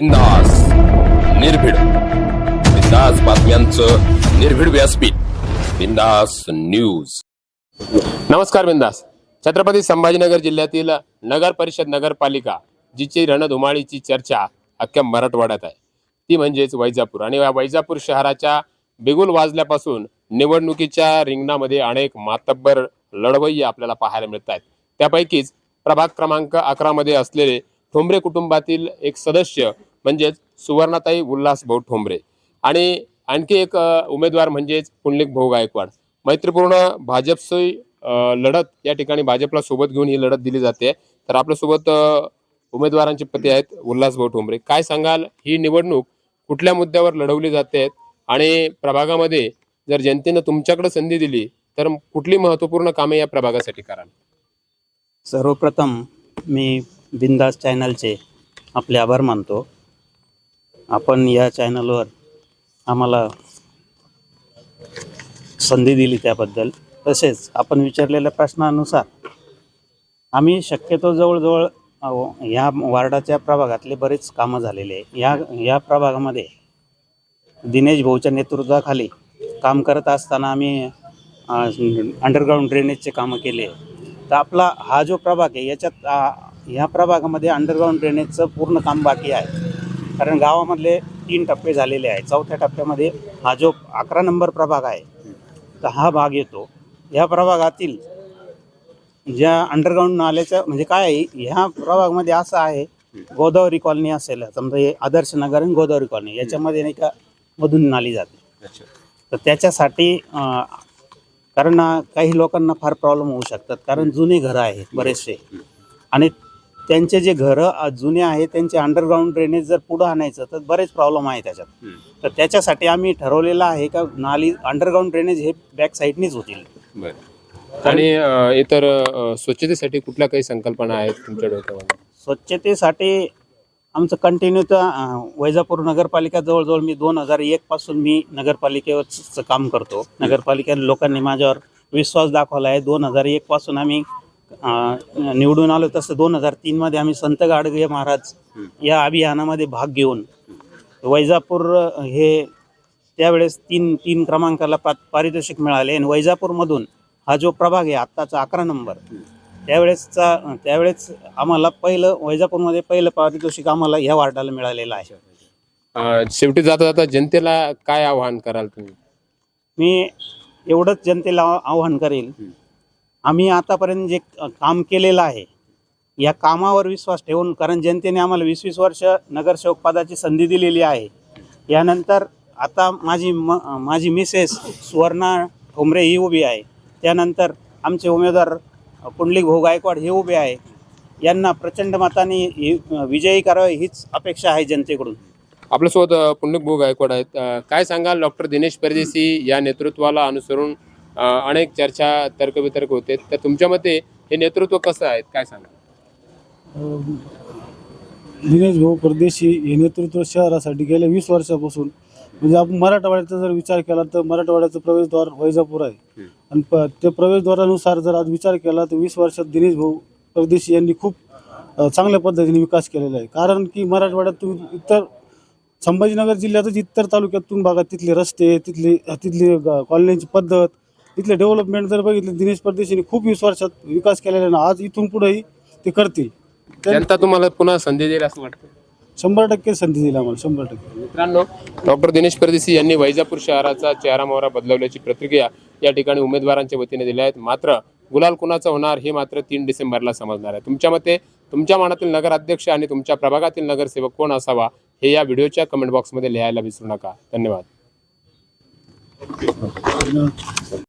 बिंदास निर्भीड. बिंदास बातम्यांचं निर्भीड व्यासपीठ. बिंदास न्यूज. नमस्कार बिंदास. छत्रपती संभाजीनगर जिल्ह्यातील नगर परिषद नगरपालिका जिची रणधुमाळीची चर्चा अख्ख्या मराठवाड्यात आहे. ती म्हणजेच वैजापूर. आणि या वैजापूर शहराच्या बिगुल वाजल्यापासून निवडणुकीच्या रिंगणामध्ये अनेक मातब्बर लढवय्ये आपल्याला पाहायला मिळत आहेत त्यापैकीच प्रभाग क्रमांक अकरामध्ये असलेले ठोंबरे कुटुंबातील एक सदस्य म्हणजेच सुवर्णाताई उल्हास भाऊ ठोंबरे. आणि आणखी एक उमेदवार म्हणजेच पुंडलिक भाऊ गायकवाड. मैत्रीपूर्ण भाजपशी लढत या ठिकाणी भाजपला सोबत घेऊन ही लढत दिली जाते. तर आपल्यासोबत उमेदवारांचे पती आहेत उल्हास भाऊ ठोंबरे. काय सांगाल? ही निवडणूक कुठल्या मुद्द्यावर लढवली जाते? आणि प्रभागामध्ये जर जनतेनं तुमच्याकडे संधी दिली तर कुठली महत्त्वपूर्ण कामे या प्रभागासाठी कराल? सर्वप्रथम मी बिंदास चॅनलचे आपले आभार मानतो. आपण या चॅनलवर आम्हाला संधी दिली त्याबद्दल. तसेच आपण विचारलेल्या प्रश्नानुसार आम्ही शक्यतो जवळजवळ ह्या वार्डाच्या प्रभागातले बरेच कामं झालेले आहे. या या प्रभागामध्ये दिनेश भाऊच्या नेतृत्वाखाली काम करत असताना आम्ही अंडरग्राऊंड ड्रेनेजचे कामं केले तर आपला हा जो प्रभाग आहे याच्यात ह्या प्रभागामध्ये अंडरग्राऊंड ड्रेनेजचं पूर्ण काम बाकी आहे. कारण गावामधले तीन टप्पे झालेले आहे चौथ्या टप्प्यामध्ये हा जो अकरा नंबर प्रभाग आहे तर हा भाग येतो. ह्या प्रभागातील ज्या अंडरग्राऊंड नाल्याच्या म्हणजे काय आहे ह्या प्रभागामध्ये असं आहे गोदावरी कॉलनी असेल समजा हे आदर्श नगर आणि गोदावरी कॉलनी याच्यामध्ये नाही का मधून नाली जाते. तर त्याच्यासाठी कारण काही लोकांना फार प्रॉब्लेम होऊ शकतात कारण जुने घरं आहेत बरेचसे. आणि त्यांचे जे घरं जुने आहेत त्यांचे अंडरग्राऊंड ड्रेनेज जर पुढं आणायचं तर बरेच प्रॉब्लेम आहे त्याच्यात. तर त्याच्यासाठी आम्ही ठरवलेलं आहे का नाली अंडरग्राऊंड ड्रेनेज हे बॅक साईडनीच होतील. बरं. आणि इतर स्वच्छतेसाठी कुठल्या काही संकल्पना आहेत तुमच्या डोक्यामध्ये? स्वच्छतेसाठी आमचं कंटिन्यू तर वैजापूर नगरपालिका जवळजवळ मी दोन हजार एकपासून मी नगरपालिकेवरच काम करतो. नगरपालिका लोकांनी माझ्यावर विश्वास दाखवला आहे. दोन हजार एकपासून आम्ही निवडून आलो तसं दोन हजार तीनमध्ये आम्ही संत गाडगे महाराज या अभियानामध्ये भाग घेऊन वैजापूर हे त्यावेळेस तीन तीन क्रमांकाला पा पारितोषिक मिळाले. आणि वैजापूरमधून हा जो प्रभाग आहे आत्ताचा अकरा नंबर त्यावेळेसचा त्यावेळेस आम्हाला पहिलं वैजापूरमध्ये पहिलं पारितोषिक आम्हाला ह्या वार्डाला मिळालेलं आहे. शेवटी जाता जाता जनतेला काय आवाहन कराल तुम्ही? मी एवढंच जनतेला आव्हान करेल आम्ही आतापर्यंत जे काम केलेलं आहे या कामावर विश्वास ठेवून कारण जनतेने आम्हाला वीस वीस वर्ष नगरसेवक पदाची संधी दिलेली आहे. यानंतर आता माझी म माझी मिसेस सुवर्णा ठोंबरे ही उभी आहे. त्यानंतर आमचे उमेदवार पुंडलिक भाऊ गायकवाड हे उभे आहे. यांना प्रचंड मताने ही विजयी करावे हीच अपेक्षा आहे जनतेकडून. आपल्यासोबत पुंडलिक भाऊ गायकवाड आहेत. काय सांगाल डॉक्टर दिनेश परदेशी या नेतृत्वाला अनुसरून? अनेक चर्चा तर्कवितर्क होते. तर तुमच्या मते हे नेतृत्व कसं आहे? काय सांगाल? दिनेश भाऊ परदेशी हे नेतृत्व शहरासाठी गेल्या वीस वर्षापासून म्हणजे आपण मराठवाड्याचा जर विचार केला तर मराठवाड्याचं प्रवेशद्वार वैजापूर आहे. आणि प त्या प्रवेशद्वारानुसार जर आज विचार केला तर वीस वर्षात दिनेश भाऊ परदेशी यांनी खूप चांगल्या पद्धतीने विकास केलेला आहे. कारण की मराठवाड्यात तुम्ही इतर संभाजीनगर जिल्ह्यातच इतर तालुक्यातून बघा तिथले रस्ते तिथली तिथली कॉलनीची पद्धत तिथले डेव्हलपमेंट जर बघितले दिनेश परदेशीने खूप वीस वर्षात विकास केलेला आहे ना आज इथून पुढेही ते करतील. जनता तुम्हाला पुन्हा संधी देईल असं वाटतं? शंभर टक्के संधी दिली आम्हाला शंभर टक्के. मित्रांनो डॉक्टर दिनेश परदेशी यांनी वैजापूर शहराचा चेहरा मोहरा बदलवल्याची प्रतिक्रिया या ठिकाणी उमेदवारांच्या वतीने दिल्या आहेत. मात्र गुलाल कुणाचा होणार हे मात्र तीन डिसेंबरला समजणार आहे. तुमच्या मते तुमच्या मनातील नगराध्यक्ष आणि तुमच्या प्रभागातील नगरसेवक कोण असावा हे या व्हिडिओच्या कमेंट बॉक्समध्ये लिहायला विसरू नका. धन्यवाद.